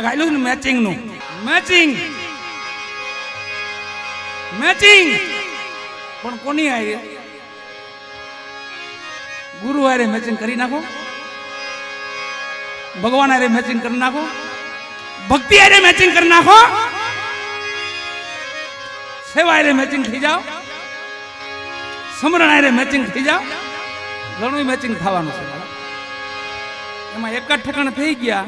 કાંઈક ગાયલું ને મેચિંગનું matching. Matching. પણ કોની આવી ગુરુ હારે મેચિંગ કરી નાખો. ભગવાન આરે મેચિંગ કરી નાખો. ભક્તિ આરે મેચિંગ કરી નાખો. સેવા આરે મેચિંગ થઈ જાઓ. સમરણ આરે મેચિંગ થઈ જાઓ. ઘણું મેચિંગ થવાનું છે. એમાં એક જ ઠેકાણ થઈ ગયા.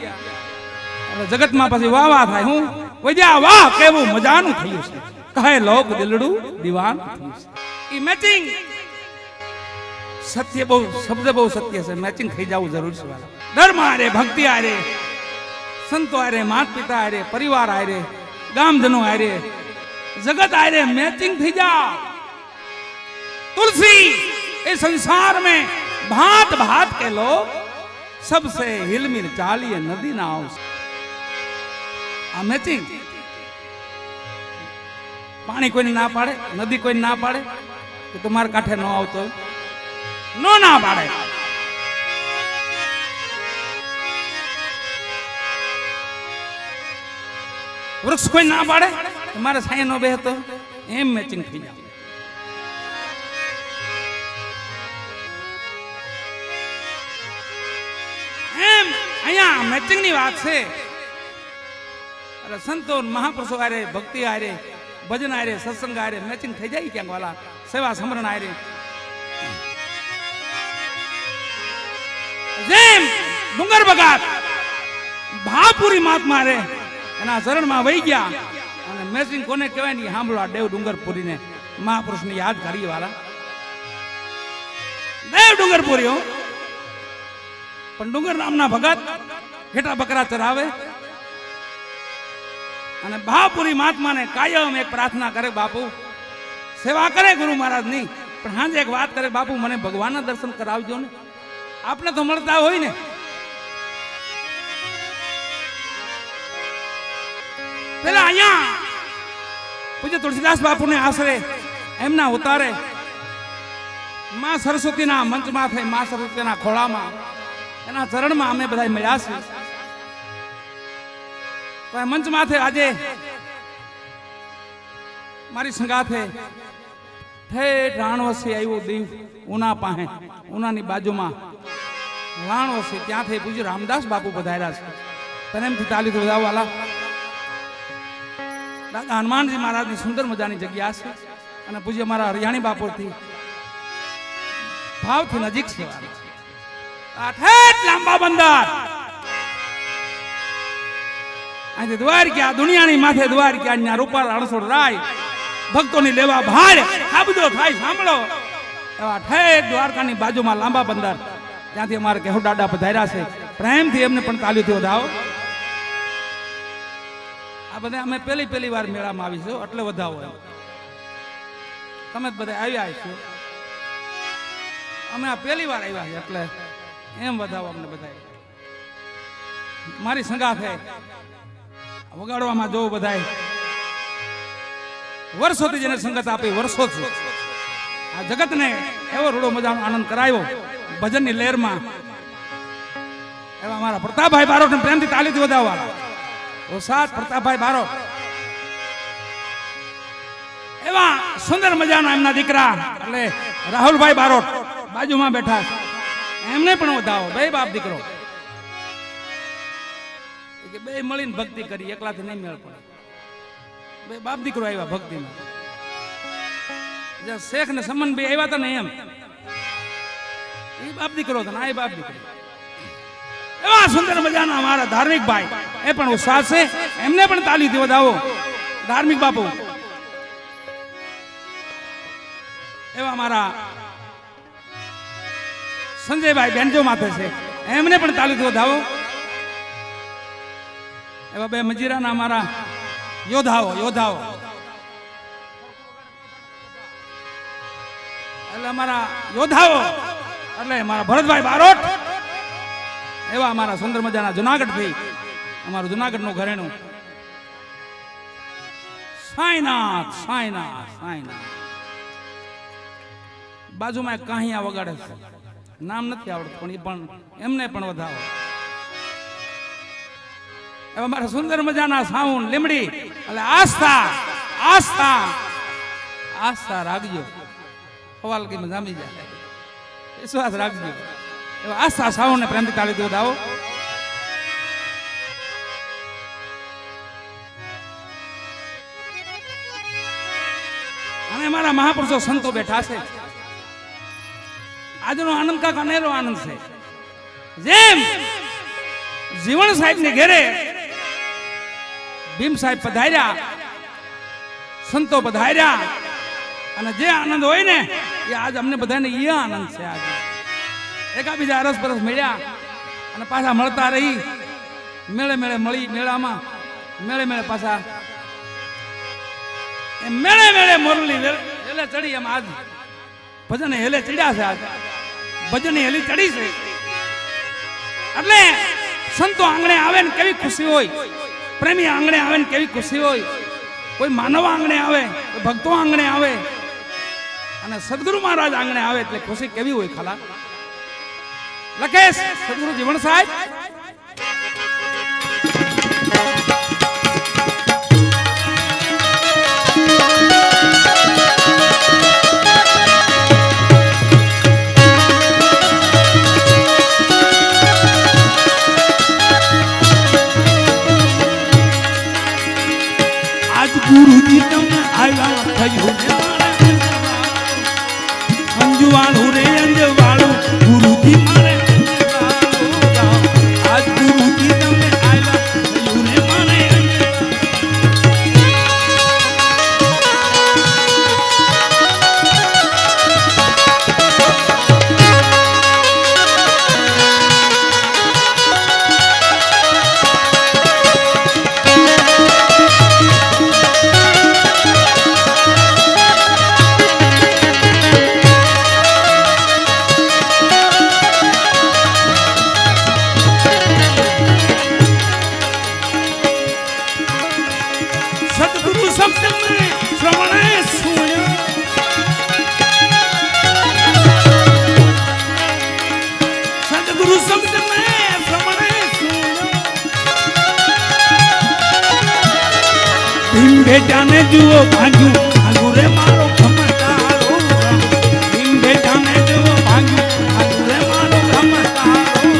જગતમાં પછી વાહ વાહ થાય હું વૈદ્યા વાહ કેવું મજાનું થયું છે કહે લોક દિલડું દીવાન થયું છે ઈ મેચિંગ સત્ય બહુ શબ્દ બહુ સત્ય છે મેચિંગ થઈ જવું જરૂર છે વાલા. ધર્મ આરે ભક્તિ આરે સંતો આરે માતા પિતા આરે પરિવાર આરે ગામજનો આરે जगत आए मैचिंग थी जा तुलसी इस संसार में भांत भांत के लोग सबसे हिलमिल चालिए नदी ना आओ આ મેચિંગ પાણી કોઈને ના પાડે? નદી કોઈને ના પાડે? કે તમારા કાંઠે ન આવતો? નો ના પાડે. વૃક્ષ કોઈ ના પાડે? તમારે સાંઈ નો બેહતો? એમ મેચિંગ થઈ જાય. એમ, અહીંયા મેચિંગની વાત છે. અરે સંતો મહાપુરુષો આરે ભક્તિ આરે ભજન આરે સત્સંગ આરે મેચિંગ થઈ જાય ક્યાંક વાલા. સેવા સમરણ આરે જેમ ડુંગર બગાત ભાપુરી મહાત્મા રે એના શરણમાં વહી ગયા. અને મેચિંગ કોને કહેવાય ને સાંભળો આ દેવ ડુંગરપુરીને. મહાપુરુષને યાદ કરી વાલા. દેવ ડુંગરપુરી પણ ડુંગર નામના ભગત ઘેટા બકરા ચરાવે. અને ભાપુરી મહાત્માને કાયમ એક પ્રાર્થના કરે, બાપુ, સેવા કરે ગુરુ મહારાજની, પણ હાજે એક વાત કરે, બાપુ, મને ભગવાનના દર્શન કરાવજો ને. આપને તો મળતા હોય ને. પેલા અહીંયા પૂજ્ય તુલસીદાસ બાપુને આશરે એમના ઉતારે માં સરસ્વતીના મંચમાં થઈ, માં સરસ્વતીના ખોળામાં, એના ચરણમાં અમે બધા મળ્યા છીએ. તો મંચ માથે આજે મારી સંગાથે ઠેઠ રાણવસી આવ્યો દીવ ઉના પાસે, ઉનાની બાજુમાં રાણવસી ત્યાંથી પૂજ્ય રામદાસ બાપુ પધાર્યા છે. પ્રેમથી તાલી તો વધાવવાલા દાદા હનુમાનજી મહારાજની સુંદર મજાની જગ્યા છે અને પૂજ્ય મારા હરિયાણી બાપુથી ભાવથી નજીક છે. આ ઠેઠ લાંબા બંદર. અહીંથી દ્વારકા દુનિયાની માથે દ્વારકા ના રૂપાળ અણસોડ રાય. ભક્તોની લેવા ભાર હાબદો થાય, સાંભળો. એવા ઠેક દ્વારકાની બાજુમાં લાંબા બંદર. ત્યાંથી અમારે કેહુ દાડા પધાર્યા છે. પ્રેમથી એમને પણ તાલીથી વધાવો. આ બધા અમે પહેલી પહેલી વાર મેળામાં આવીશું એટલે વધાવો એમ. તમે જ બધા આવ્યા છો અમે આ પહેલી વાર આવ્યા છે એટલે એમ વધાવો અમને બધા મારી સંગાથે વગાડવામાં જોવું બધાય. વર્ષોથી જેને સંગત આપી, વર્ષોથી. આ જગતને એવો રૂડો મજાનો આનંદ કરાયો. ભજનની લહેરમાં. એવા મારા પ્રતાપભાઈ બારોટને પ્રેમથી તાલીથી વધાવવા ઓ સાત પ્રતાપભાઈ બારોટ. એવા સુંદર મજાના એમના દીકરા, એટલે રાહુલભાઈ બારોટ બાજુમાં બેઠા. એમને પણ વધાવો. બે બાપ દીકરો. કે બે મળીને ભક્તિ કરી એકલાથી નહીં મેળ પડે. બે બાપ દીકરો આવ્યા ભક્તિમાં. જ્યાં શેખ ને સમન ભાઈ આવ્યા હતા ને એમ. એ બાપ દીકરો હતો આ બાપ દીકરો. એવા સુંદર મજાના અમારા ધાર્મિક ભાઈ. એ પણ ઉત્સાહ છે. એમને પણ તાલીથી વધાવો. ધાર્મિક બાપુ. એવા મારા સંજયભાઈ બેનજો માથે છે. એમને પણ તાલીથી વધાવો. એવા બે મજીરાના અમારા યોદ્ધાઓ યોદ્ધાઓ. એટલે અમારા યોદ્ધાઓ, એટલે મારા ભરતભાઈ બારોટ, એવા અમારા સુંદર મજાના જુનાગઢથી અમારું જુનાગઢનું ઘરેણું. સાંઈનાથ સાંઈનાથ સાંઈનાથ. બાજુમાં કાહિયા વગાડે છે. નામ નથી આવડતું, પણ એ પણ, એમને પણ વધાવો. એવા મારા સુંદર મજાના સાઉન્ડ, લીમડી. એટલે આસ્થા આસ્થા. આસ્થા રાખજો. સવાલ કઈ જામી જાય વિશ્વાસ રાખજો. એવા આસ્થા સાઉન્ડ ને પ્રેમથી તાળી દો આવો અને મારા મહાપુરુષો સંતો બેઠા છે. આજનો આનંદ કાક અનેરો આનંદ છે. જેમ જીવન સાહેબ ને ઘેરે ભીમ સાહેબ પધાર્યા. સંતો પધાર્યા. અને જે આનંદ હોય ને, એ આજ અમને બધાને એ આનંદ છે આજે. એકાબીજા અરસ પરસ મળ્યા અને પાછા મળતા રહી. મેળે મેળે મળી મેળામાં. મેળે મેળે પાછા એ મેળે મેળે મોરલી હેલે ચડી એમ આજ. ભજન હેલે ચડ્યા છે આજ. ભજન હેલી ચડી છે. એટલે સંતો આંગણે આવે ને કેવી ખુશી હોય. પ્રેમી આંગણે આવે ને કેવી ખુશી હોય. કોઈ માનવ આંગણે આવે, કોઈ ભક્તો આંગણે આવે અને સદગુરુ મહારાજ આંગણે આવે એટલે ખુશી કેવી હોય ખાલા? લખેશ, સદગુરુ જીવન સાહેબ. ભીમ બેટાને જુઓ ભાગ્યું. ભાગ્યું રે મારો ખમતારો. ભીમ બેટાને જુઓ ભાગ્યું. રે મારો ખમતારો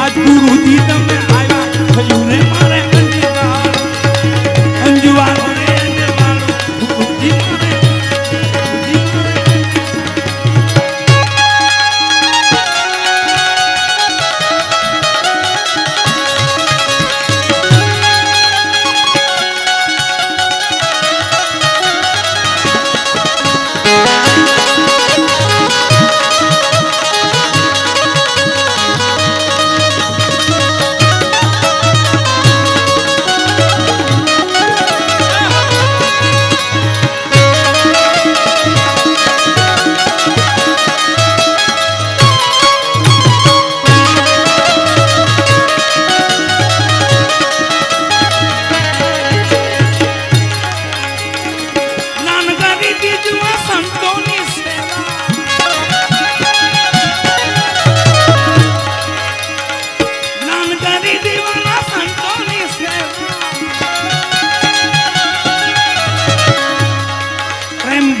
આ ગુરુજી તમે આવ્યા મારે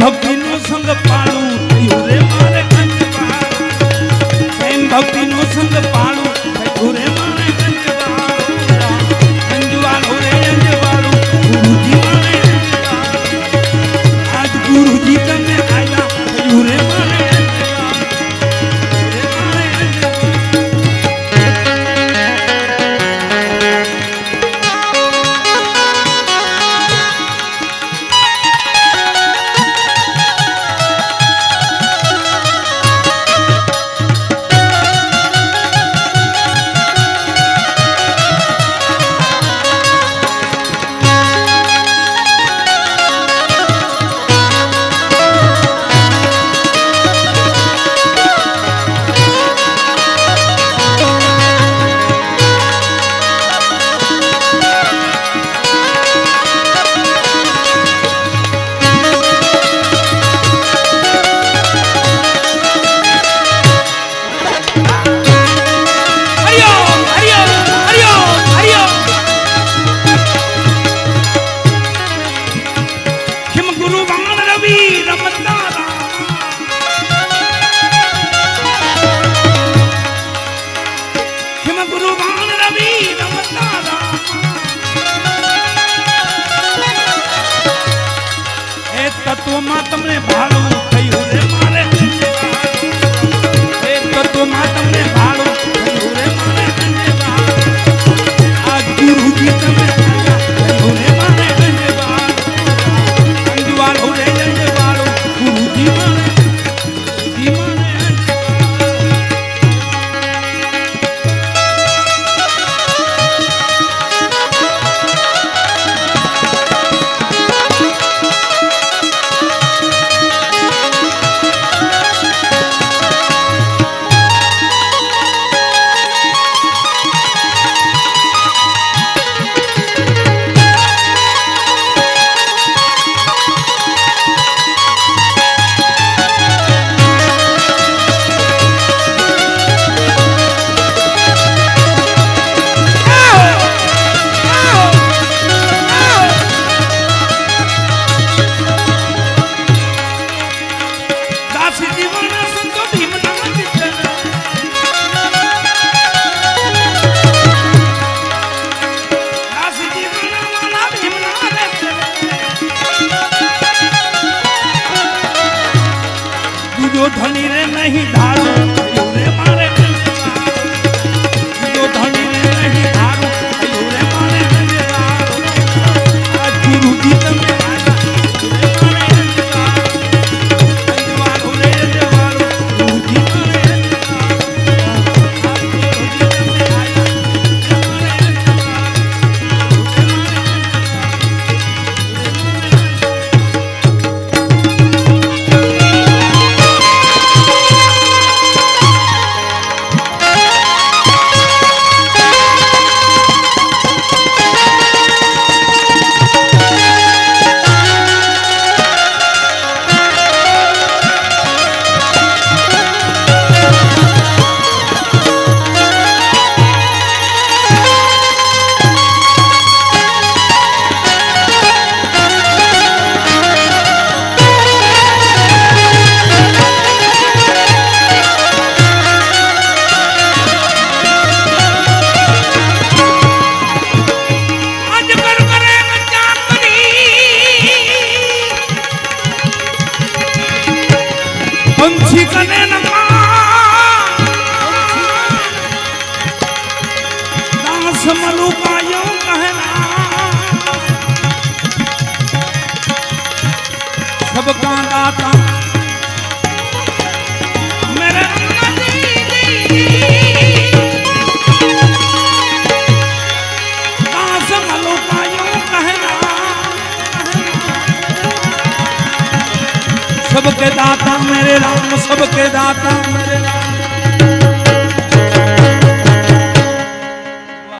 ભક્તિનો સંગ પાળું થયું રે મારે કંઠ પ્રેમ ભક્તિનો સંગ પાળું રવિ રમતા હિમ ગુરુ તમને ભાવ सबका दाता मेरे सबके दाता मेरे राम सबके दाता मेरे राम